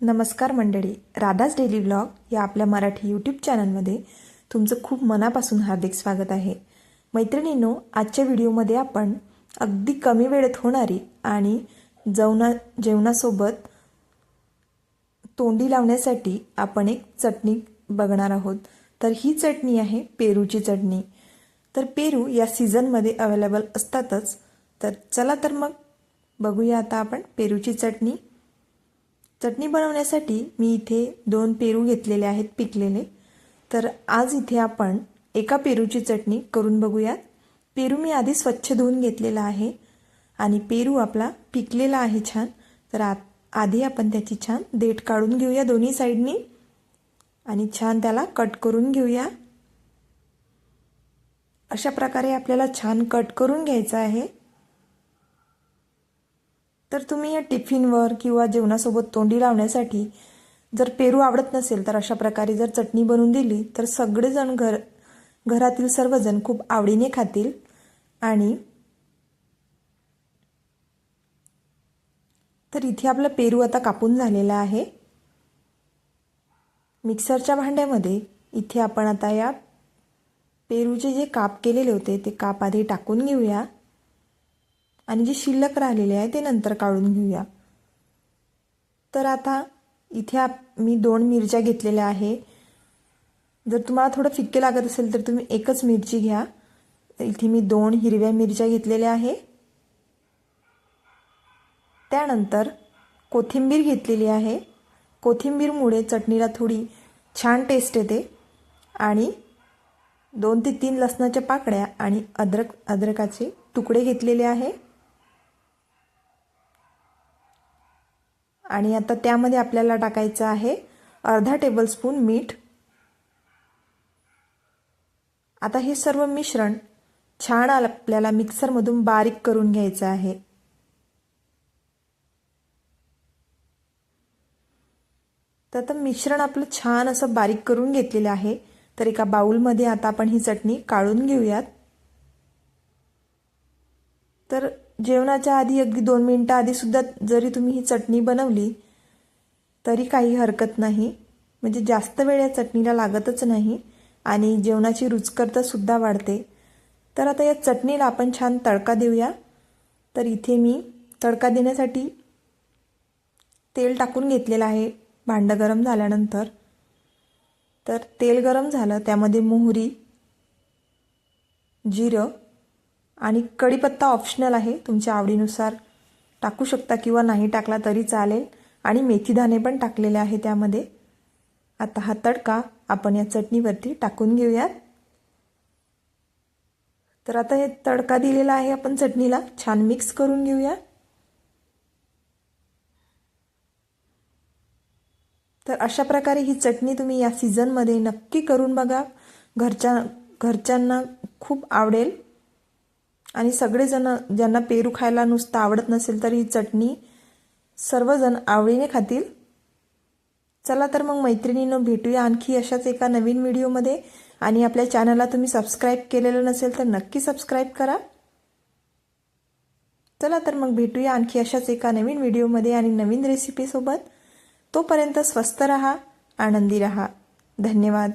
नमस्कार मंडळी Radha's daily blog या आपल्या मराठी यूट्यूब चॅनलमध्ये तुमचं खूप मनापासून हार्दिक स्वागत आहे. मैत्रिणींनो आजच्या व्हिडिओमध्ये आपण अगदी कमी वेळेत होणारी आणि जेवणा जेवणासोबत तोंडी लावण्यासाठी आपण एक चटणी बघणार आहोत. तर ही चटणी आहे पेरूची चटणी. तर पेरू या सीझनमध्ये अवेलेबल असतातच. तर चला तर मग बघूया आता आपण पेरूची चटणी. चटणी बनवण्यासाठी मी इथे दोन पेरू घेतलेले आहेत पिकलेले. तर आज इथे आपण एका पेरूची चटणी करून बघूयात. पेरू मी आधी स्वच्छ धुवून घेतलेला आहे आणि पेरू आपला पिकलेला आहे छान. तर आ आधी आपण त्याची छान देठ काढून घेऊया दोन्ही साईडनी आणि छान त्याला कट करून घेऊया. अशा प्रकारे आपल्याला छान कट करून घ्यायचं आहे. तर तुम्ही या टिफिनवर किंवा जेवणासोबत तोंडी लावण्यासाठी जर पेरू आवडत नसेल तर अशा प्रकारे जर चटणी बनवून दिली तर सगळेजण घर घरातील सर्वजण खूप आवडीने खातील आणि तर इथे आपला पेरू आता कापून झालेला आहे. मिक्सरच्या भांड्यामध्ये इथे आपण आता या पेरूचे जे काप केलेले होते ते काप आधी टाकून घेऊया. आणि जे शिल्लक राहिलेले आहे ते नंतर काढून घेऊया. तर आता इथे आप मी दोन मिरच्या घेतलेल्या आहे. जर तुम्हाला थोडं फिक्के लागत असेल तर तुम्ही एकच मिरची घ्या. इथे मी दोन हिरव्या मिरच्या घेतलेल्या आहे. त्यानंतर कोथिंबीर घेतलेली आहे. कोथिंबीरमुळे चटणीला थोडी छान टेस्ट येते. आणि दोन ते तीन लसणाच्या पाकळ्या आणि अद्रक अद्रकाचे तुकडे घेतलेले आहे. आणि आता त्यामध्ये आपल्याला टाकायचं आहे अर्धा टेबलस्पून मीठ. आता हे सर्व मिश्रण छान आपल्याला मिक्सरमधून बारीक करून घ्यायचं आहे. तर आता मिश्रण आपलं छान असं बारीक करून घेतलेलं आहे. तर एका बाऊलमध्ये आता आपण ही चटणी काढून घेऊयात. तर जेवणाच्या आधी अगदी दोन मिनटं आधीसुद्धा जरी तुम्ही ही चटणी बनवली तरी काही हरकत नाही. म्हणजे जास्त वेळ या चटणीला लागतच नाही आणि जेवणाची रुचकरतासुद्धा वाढते. तर आता या चटणीला आपण छान तडका देऊया. तर इथे मी तडका देण्यासाठी तेल टाकून घेतलेलं आहे भांडं गरम झाल्यानंतर. तर तेल गरम झालं त्यामध्ये मोहरी जिरं आणि कढीपत्ता ऑप्शनल आहे. तुमच्या आवडीनुसार टाकू शकता किंवा नाही टाकला तरी चालेल. आणि मेथीदाणे पण टाकलेले आहे त्यामध्ये. आता हा तडका आपण या चटणीवरती टाकून घेऊयात. तर आता हे तडका दिलेला आहे आपण चटणीला. छान मिक्स करून घेऊया. तर अशा प्रकारे ही चटणी तुम्ही या सीझनमध्ये नक्की करून बघा. घरच्या घरच्यांना खूप आवडेल. आणि सगळेजण ज्यांना पेरू खायला नुसतं आवडत नसेल तर ही चटणी सर्वजण आवडीने खातील. चला तर मग मैत्रिणीनं भेटूया आणखी अशाच एका नवीन व्हिडिओमध्ये. आणि आपल्या चॅनलला तुम्ही सबस्क्राईब केलेलं नसेल तर नक्की सबस्क्राईब करा. चला तर मग भेटूया आणखी अशाच एका नवीन व्हिडिओमध्ये आणि नवीन रेसिपीसोबत तोपर्यंत स्वस्त रहा आनंदी रहा. धन्यवाद.